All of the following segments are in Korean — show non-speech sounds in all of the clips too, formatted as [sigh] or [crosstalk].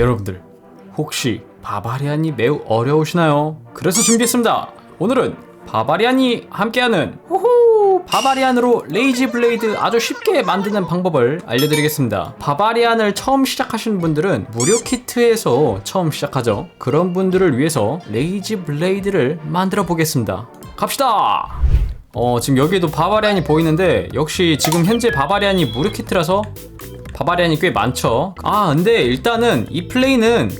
여러분들 혹시 바바리안이 매우 어려우시나요? 그래서 준비했습니다. 오늘은 바바리안이 함께하는 호호 바바리안으로 레이지 블레이드 아주 쉽게 만드는 방법을 알려드리겠습니다. 바바리안을 처음 시작하시는 분들은 무료 키트에서 처음 시작하죠. 그런 분들을 위해서 레이지 블레이드를 만들어 보겠습니다. 갑시다. 어 지금 여기에도 바바리안이 보이는데 역시 지금 현재 바바리안이 무료 키트라서 바바리안이 꽤 많죠. 아, 근데 일단은 이 플레이는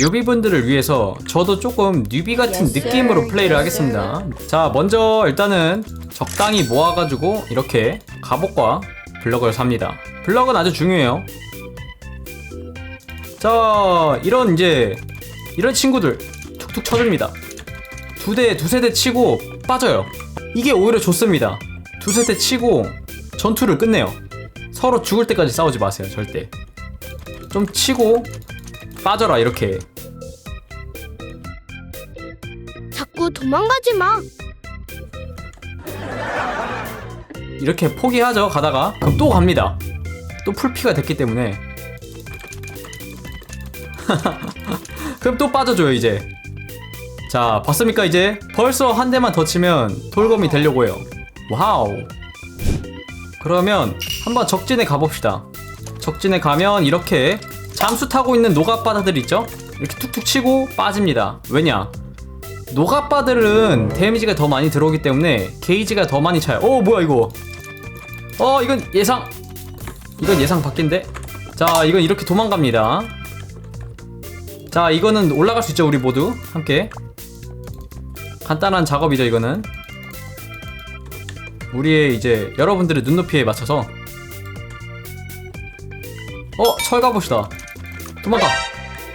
뉴비분들을 위해서 저도 조금 뉴비 같은 Yes. 느낌으로 플레이를 하겠습니다. 자, 먼저 일단은 적당히 모아가지고 이렇게 갑옷과 블럭을 삽니다. 블럭은 아주 중요해요. 자, 이런 이제 이런 친구들 툭툭 쳐줍니다. 두 대, 두세 대 치고 빠져요. 이게 오히려 좋습니다. 두세 대 치고 전투를 끝내요. 서로 죽을 때까지 싸우지 마세요, 절대. 좀 치고 빠져라, 이렇게. 자꾸 도망가지 마. 이렇게 포기하죠, 가다가. 그럼 또 갑니다. 또 풀피가 됐기 때문에. [laughs] 그럼 또 빠져줘요, 이제. 자, 봤습니까, 이제? 벌써 한 대만 더 치면 돌검이 되려고 해요. 와우. 그러면 한번 적진에 가봅시다. 적진에 가면 이렇게 잠수 타고 있는 노갑바다들 있죠? 이렇게 툭툭 치고 빠집니다. 왜냐? 노갑바들은 데미지가 더 많이 들어오기 때문에 게이지가 더 많이 차요. 오, 뭐야, 이거? 어, 이건 예상. 이건 예상 밖인데? 자, 이건 이렇게 도망갑니다. 자, 이거는 올라갈 수 있죠, 우리 모두. 함께. 간단한 작업이죠, 이거는. 우리의 이제 여러분들의 눈높이에 맞춰서 어 철가봇이다. 도망가.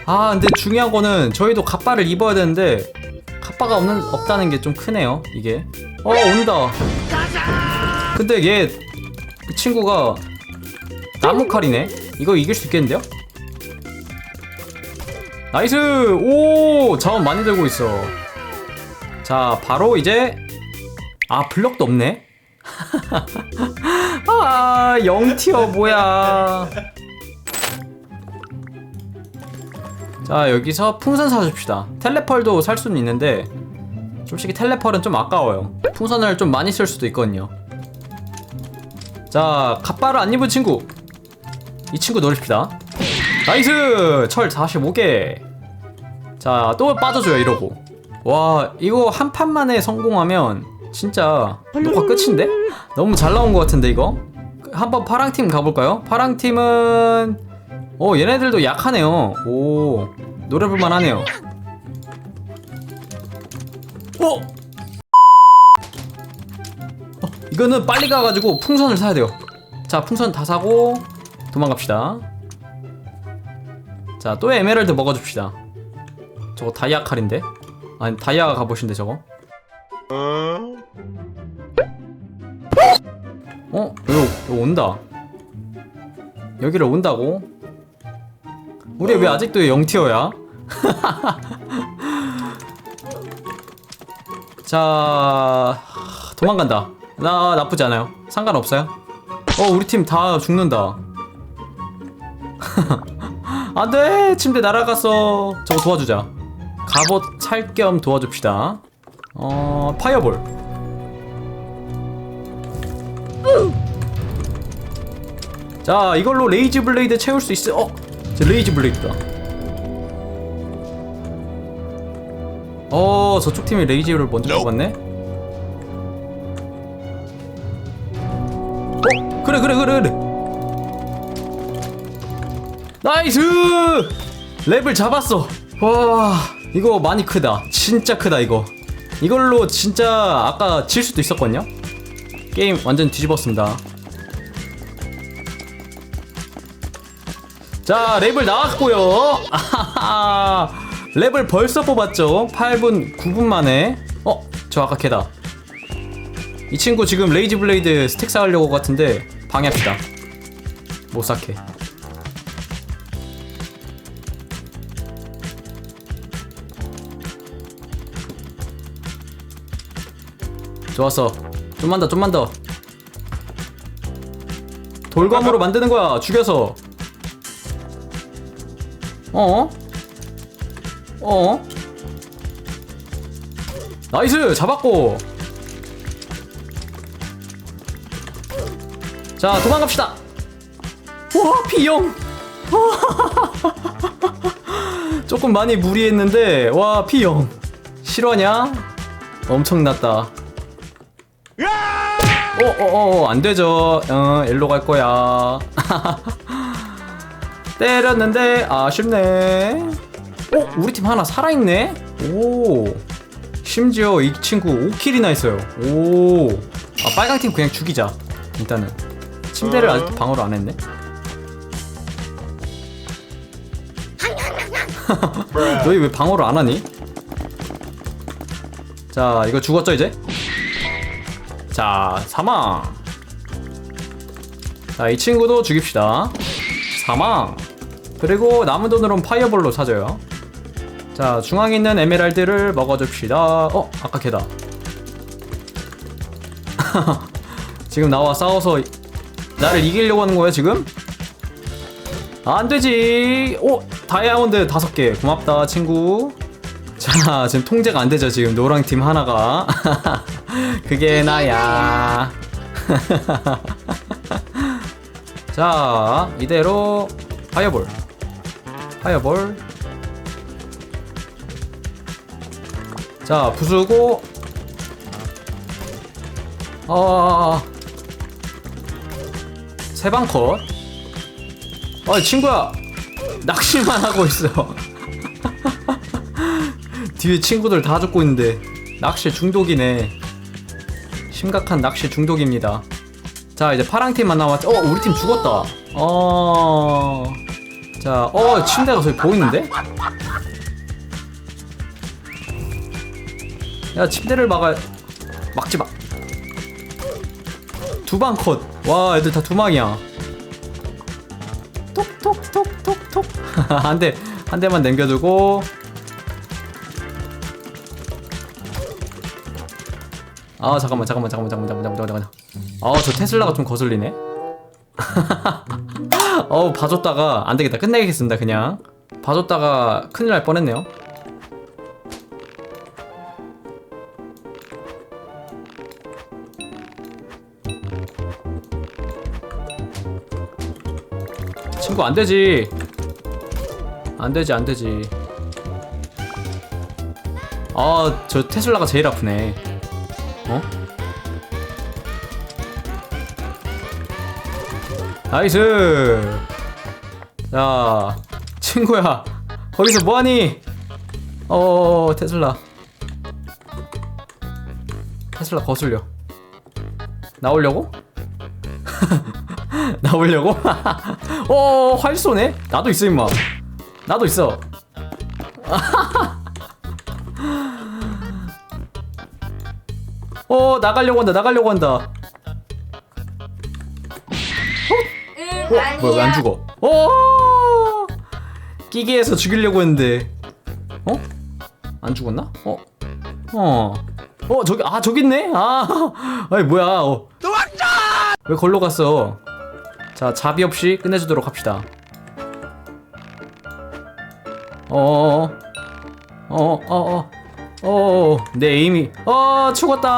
아 근데 중요한 거는 저희도 갑바를 입어야 되는데 갑바가 없는 없다는 게 좀 크네요 이게. 어 온다. 근데 얘이 친구가 나무 칼이네? 이거 이길 수 있겠는데요? 나이스! 오! 자원 많이 들고 있어. 자 바로 이제 아 블럭도 없네? [laughs] 아, 0티어 뭐야. 자, 여기서 풍선 사줍시다. 텔레펄도 살 수는 있는데, 솔직히 텔레펄은 좀 아까워요. 풍선을 좀 많이 쓸 수도 있거든요. 자, 갑바를 안 입은 친구. 이 친구 노립시다. 나이스! 철 45개. 자, 또 빠져줘요, 이러고. 와, 이거 한 판 만에 성공하면 진짜 녹화 끝인데? 너무 잘 나온 것 같은데 이거? 한번 파랑팀 가볼까요? 파랑팀은 어 얘네들도 약하네요 오 노려볼만 하네요 어? 어, 이거는 빨리 가가지고 풍선을 사야 돼요 자 풍선 다 사고 도망갑시다 자 또 에메랄드 먹어줍시다 저거 다이아 칼인데? 아니 다이아가 가보신데 저거 어? 여기, 여기 온다. 여기를 온다고? 우리 왜 아직도 0티어야? [laughs] 자, 도망간다. 나 나쁘지 않아요. 상관없어요. 어, 우리 팀 다 죽는다. [laughs] 안 돼! 침대 날아갔어. 저거 도와주자. 갑옷 살겸 도와줍시다. 어, 파이어볼. 자 이걸로 레이지 블레이드 채울 수 있어 어? 저 레이지 블레이드다. 어 저쪽 팀이 레이지를 먼저 뽑았네? 어 그래 그래 그래 그래. 나이스! 랩을 잡았어. 와 이거 많이 크다. 진짜 크다 이거. 이걸로 진짜 아까 질 수도 있었거든요? 게임 완전 뒤집었습니다 자 랩을 나왔고요. 아하하. 랩을 벌써 뽑았죠? 8분 9분 만에. 어? 저 아까 걔다. 이 친구 지금 레이지 블레이드 스택 쌓으려고 같은데 방해합시다. 못 쌓게. 좋았어. 좀만 더 좀만 더. 돌검으로 만드는 거야. 죽여서 어? 어? 나이스! 잡았고. 자 도망갑시다. 와 피영 [laughs] 조금 많이 무리했는데 와 피영 실화냐? 엄청났다. 어어어 안 되죠. 어 일로 갈 거야 [laughs] 때렸는데 아쉽네. 어 우리 팀 하나 살아있네? 오. 심지어 이 친구 5킬이나 했어요. 오 아 빨강 팀 그냥 죽이자 일단은. 침대를 아직도 방어를 안 했네. [laughs] 너희 왜 방어를 안 하니? 자 이거 죽었죠 이제? 자 사망. 자 이 친구도 죽입시다. 사망 그리고 남은 돈으로는 파이어볼로 사줘요. 자 중앙에 있는 에메랄드를 먹어줍시다. 어 아까 걔다. [laughs] 지금 나와 싸워서 나를 이기려고 하는 거야 지금? 안 되지. 오 다이아몬드 다섯 개. 고맙다 친구. 자 지금 통제가 안 되죠 지금. 노랑 팀 하나가. [laughs] 그게 나야. [laughs] 자 이대로 파이어볼 파이어볼. 자 부수고. 어 세방 컷. 아 친구야. 낚시만 하고 있어. [laughs] 뒤에 친구들 다 죽고 있는데 낚시 중독이네. 심각한 낚시 중독입니다. 자 이제 파랑 팀만 남았지 어 우리 팀 죽었다. 어... 자, 어, 침대가 저기 보이는데? 야, 침대를 막아, 막지 마. 두방 컷. 와, 애들 다 두방이야. 톡톡톡톡톡. [laughs] 한 대, 한 대만 남겨두고. 아, 잠깐만, 잠깐만, 잠깐만, 잠깐만, 잠깐만, 잠깐만. 아, 저 테슬라가 좀 거슬리네. [laughs] 어우 봐줬다가 안 되겠다. 끝내겠습니다 그냥. 봐줬다가 큰일 날 뻔했네요. 친구 안 되지. 안 되지 안 되지. 아 저 테슬라가 제일 아프네. 어? 나이스 자 친구야 거기서 뭐하니 어 테슬라 테슬라 거슬려 나오려고? [laughs] 나오려고? [laughs] 어, 활 쏘네? 나도 있어, 임마. 나도 있어. [laughs] 어, 나가려고 한다, 나가려고 한다. 어? 뭐야, 왜 안 죽어? 어! 끼기해서 죽이려고 했는데. 어? 안 죽었나? 어? 어. 어, 저기, 아, 저기 있네? 아, [laughs] 아니, 뭐야. 어. 왜 걸로 갔어? 자, 자비 없이 끝내주도록 합시다. 어어어. 어어어. 어, 내 에임이. 어, 죽었다.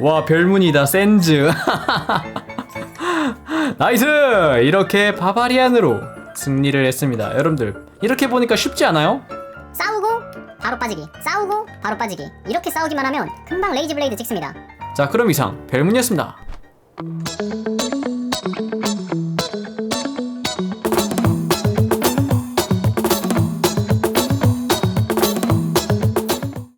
와, 별문이다. 센즈. [laughs] 나이스! 이렇게 바바리안으로 승리를 했습니다. 여러분들, 이렇게 보니까 쉽지 않아요? 싸우고 바로 빠지기 싸우고 바로 빠지기 이렇게 싸우기만 하면 금방 레이지 블레이드 찍습니다 자, 그럼 이상 별문이었습니다.